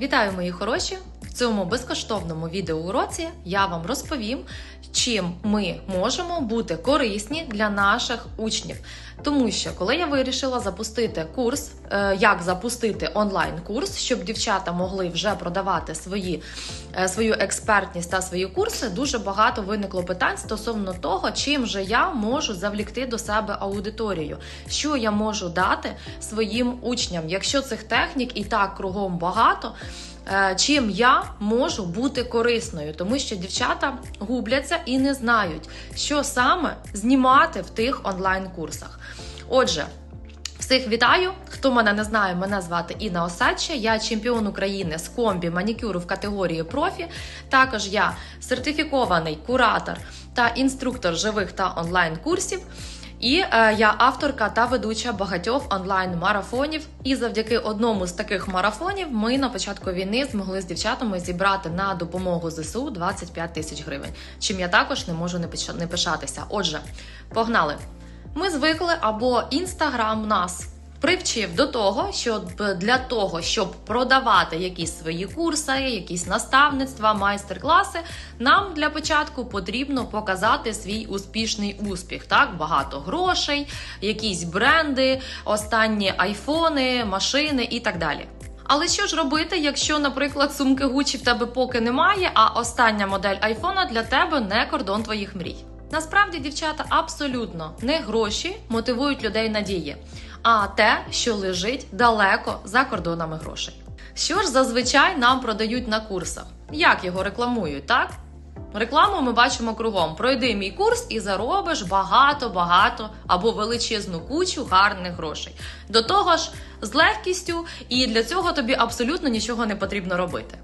Вітаю, мої хороші! В цьому безкоштовному відеоуроці я вам розповім, чим ми можемо бути корисні для наших учнів. Тому що коли я вирішила запустити курс, е, як запустити онлайн-курс, щоб дівчата могли вже продавати свої, е, свою експертність та свої курси, дуже багато виникло питань стосовно того, чим же я можу завлікти до себе аудиторію, що я можу дати своїм учням, якщо цих технік і так кругом багато. Е, Чим я можу бути корисною, тому що дівчата губляться і не знають, що саме знімати в тих онлайн-курсах. Отже, всіх вітаю! Хто мене не знає, мене звати Інна Осадча. Я чемпіон України з комбі манікюру в категорії профі. Також я сертифікований куратор та інструктор живих та онлайн-курсів. І е, я авторка та ведуча багатьох онлайн-марафонів. І завдяки одному з таких марафонів ми на початку війни змогли з дівчатами зібрати на допомогу ЗСУ 25 тисяч гривень. Чим я також не можу не пиша- пишатися. Отже, погнали! Ми звикли або інстаграм нас привчив до того, що для того, щоб продавати якісь свої курси, якісь наставництва, майстер-класи, нам для початку потрібно показати свій успішний успіх. Так, багато грошей, якісь бренди, останні айфони, машини і так далі. Але що ж робити, якщо, наприклад, сумки Гучі в тебе поки немає, а остання модель айфона для тебе не кордон твоїх мрій? Насправді, дівчата, абсолютно не гроші мотивують людей надії, а те, що лежить далеко за кордонами грошей. Що ж зазвичай нам продають на курсах? Як його рекламують, так? Рекламу ми бачимо кругом. Пройди мій курс і заробиш багато-багато або величезну кучу гарних грошей. До того ж, з легкістю, і для цього тобі абсолютно нічого не потрібно робити.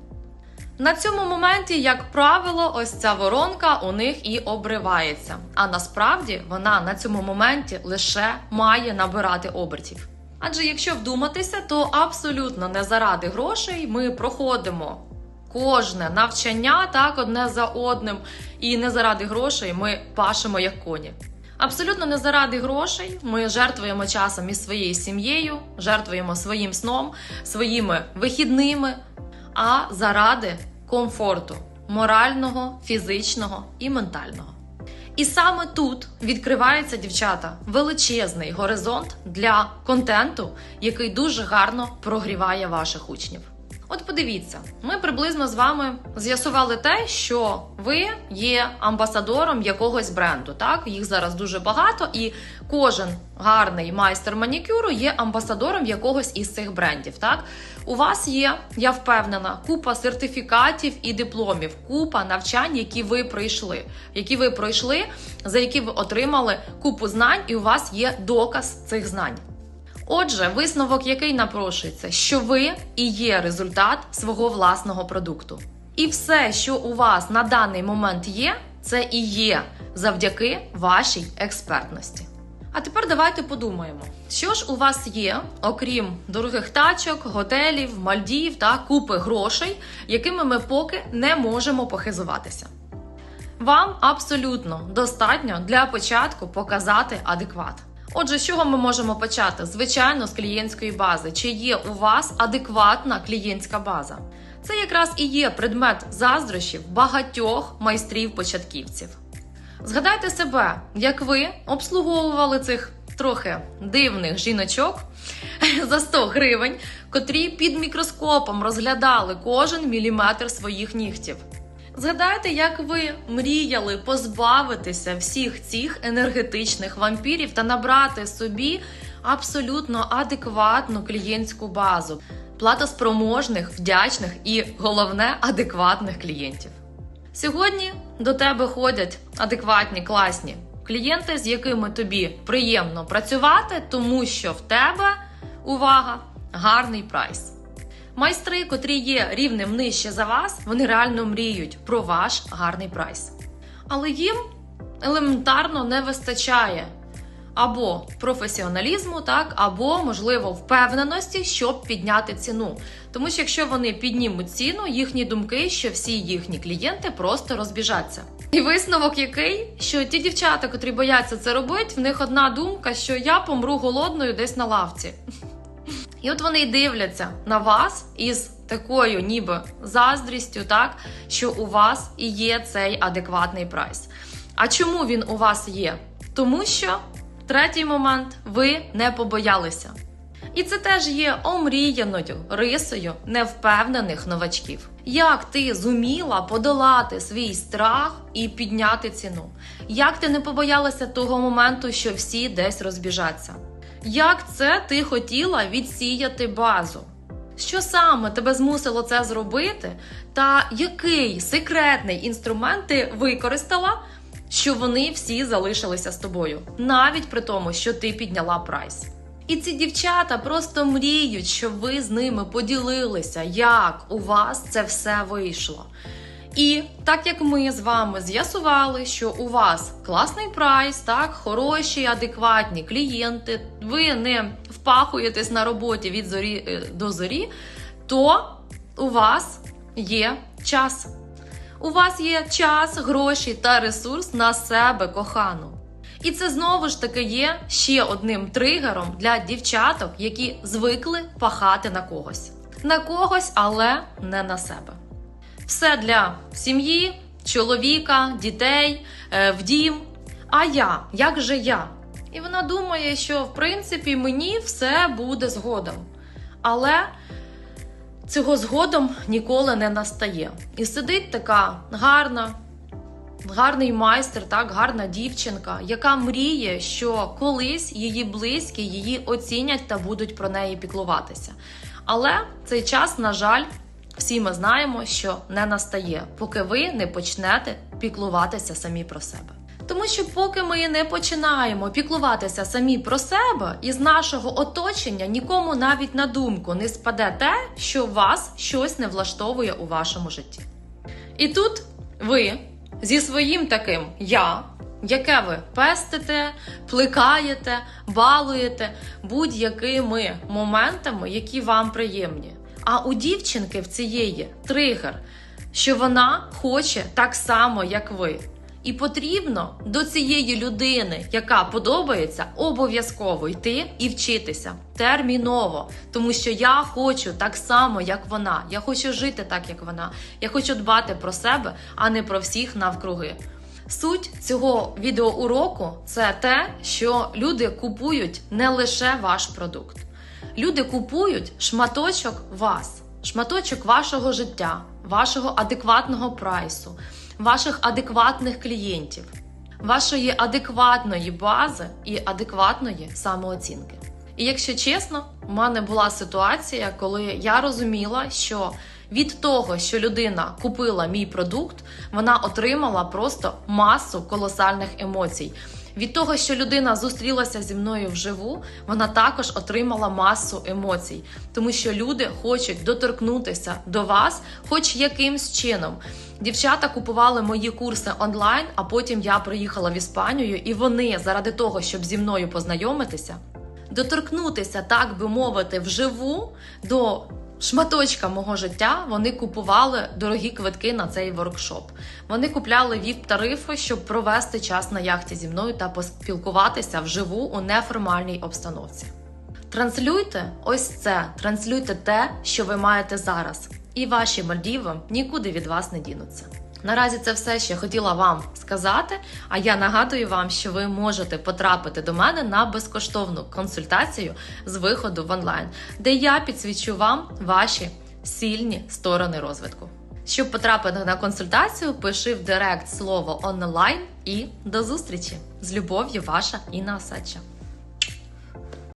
На цьому моменті, як правило, ось ця воронка у них і обривається. А насправді вона на цьому моменті лише має набирати обертів. Адже якщо вдуматися, то абсолютно не заради грошей ми проходимо кожне навчання так одне за одним, і не заради грошей ми пашемо як коні. Абсолютно не заради грошей ми жертвуємо часом із своєю сім'єю, жертвуємо своїм сном, своїми вихідними, а заради комфорту морального, фізичного і ментального. І саме тут відкривається дівчата величезний горизонт для контенту, який дуже гарно прогріває ваших учнів. От подивіться, ми приблизно з вами з'ясували те, що ви є амбасадором якогось бренду. Так, їх зараз дуже багато, і кожен гарний майстер манікюру є амбасадором якогось із цих брендів. Так, у вас є, я впевнена, купа сертифікатів і дипломів, купа навчань, які ви пройшли, які ви пройшли, за які ви отримали купу знань, і у вас є доказ цих знань. Отже, висновок, який напрошується, що ви і є результат свого власного продукту. І все, що у вас на даний момент є, це і є завдяки вашій експертності. А тепер давайте подумаємо, що ж у вас є, окрім дорогих тачок, готелів, мальдів та купи грошей, якими ми поки не можемо похизуватися. Вам абсолютно достатньо для початку показати адекват. Отже, з чого ми можемо почати? Звичайно, з клієнтської бази. Чи є у вас адекватна клієнтська база? Це якраз і є предмет заздрощів багатьох майстрів-початківців. Згадайте себе, як ви обслуговували цих трохи дивних жіночок за 100 гривень, котрі під мікроскопом розглядали кожен міліметр своїх нігтів. Згадайте, як ви мріяли позбавитися всіх цих енергетичних вампірів та набрати собі абсолютно адекватну клієнтську базу, платоспроможних, вдячних і головне адекватних клієнтів. Сьогодні до тебе ходять адекватні, класні клієнти, з якими тобі приємно працювати, тому що в тебе увага, гарний прайс. Майстри, котрі є рівнем нижче за вас, вони реально мріють про ваш гарний прайс. Але їм елементарно не вистачає або професіоналізму, так, або, можливо, впевненості, щоб підняти ціну. Тому що якщо вони піднімуть ціну, їхні думки, що всі їхні клієнти просто розбіжаться. І висновок який, що ті дівчата, котрі бояться це робити, в них одна думка, що я помру голодною десь на лавці. І от вони й дивляться на вас із такою, ніби заздрістю, так що у вас і є цей адекватний прайс. А чому він у вас є? Тому що третій момент ви не побоялися. І це теж є омріяною рисою невпевнених новачків. Як ти зуміла подолати свій страх і підняти ціну? Як ти не побоялася того моменту, що всі десь розбіжаться? Як це ти хотіла відсіяти базу? Що саме тебе змусило це зробити? Та який секретний інструмент ти використала, що вони всі залишилися з тобою, навіть при тому, що ти підняла прайс? І ці дівчата просто мріють, щоб ви з ними поділилися, як у вас це все вийшло. І так як ми з вами з'ясували, що у вас класний прайс, так, хороші, адекватні клієнти, ви не впахуєтесь на роботі від зорі е, до зорі, то у вас є час. У вас є час, гроші та ресурс на себе кохану. І це знову ж таки є ще одним тригером для дівчаток, які звикли пахати на когось. На когось, але не на себе. Все для сім'ї, чоловіка, дітей, е, в дім. А я, як же я? І вона думає, що в принципі мені все буде згодом. Але цього згодом ніколи не настає. І сидить така гарна, гарний майстер, так, гарна дівчинка, яка мріє, що колись її близькі її оцінять та будуть про неї піклуватися. Але цей час, на жаль, всі ми знаємо, що не настає, поки ви не почнете піклуватися самі про себе. Тому що поки ми не починаємо піклуватися самі про себе, із нашого оточення нікому навіть на думку не спаде те, що вас щось не влаштовує у вашому житті. І тут ви зі своїм таким я, яке ви пестите, плекаєте, балуєте будь-якими моментами, які вам приємні. А у дівчинки в цієї тригер, що вона хоче так само, як ви. І потрібно до цієї людини, яка подобається, обов'язково йти і вчитися терміново. Тому що я хочу так само, як вона. Я хочу жити так, як вона. Я хочу дбати про себе, а не про всіх навкруги. Суть цього відеоуроку це те, що люди купують не лише ваш продукт. Люди купують шматочок вас, шматочок вашого життя, вашого адекватного прайсу, ваших адекватних клієнтів, вашої адекватної бази і адекватної самооцінки. І якщо чесно, в мене була ситуація, коли я розуміла, що від того, що людина купила мій продукт, вона отримала просто масу колосальних емоцій. Від того, що людина зустрілася зі мною вживу, вона також отримала масу емоцій, тому що люди хочуть доторкнутися до вас, хоч якимсь чином. Дівчата купували мої курси онлайн, а потім я приїхала в Іспанію, і вони заради того, щоб зі мною познайомитися, доторкнутися, так би мовити, вживу до шматочка мого життя вони купували дорогі квитки на цей воркшоп. Вони купляли віп-тарифи, щоб провести час на яхті зі мною та поспілкуватися вживу у неформальній обстановці. Транслюйте ось це, транслюйте те, що ви маєте зараз, і ваші Мальдіви нікуди від вас не дінуться. Наразі це все, що я хотіла вам сказати. А я нагадую вам, що ви можете потрапити до мене на безкоштовну консультацію з виходу в онлайн, де я підсвічу вам ваші сильні сторони розвитку. Щоб потрапити на консультацію, пиши в директ слово онлайн і до зустрічі з любов'ю, ваша Інна Осадча.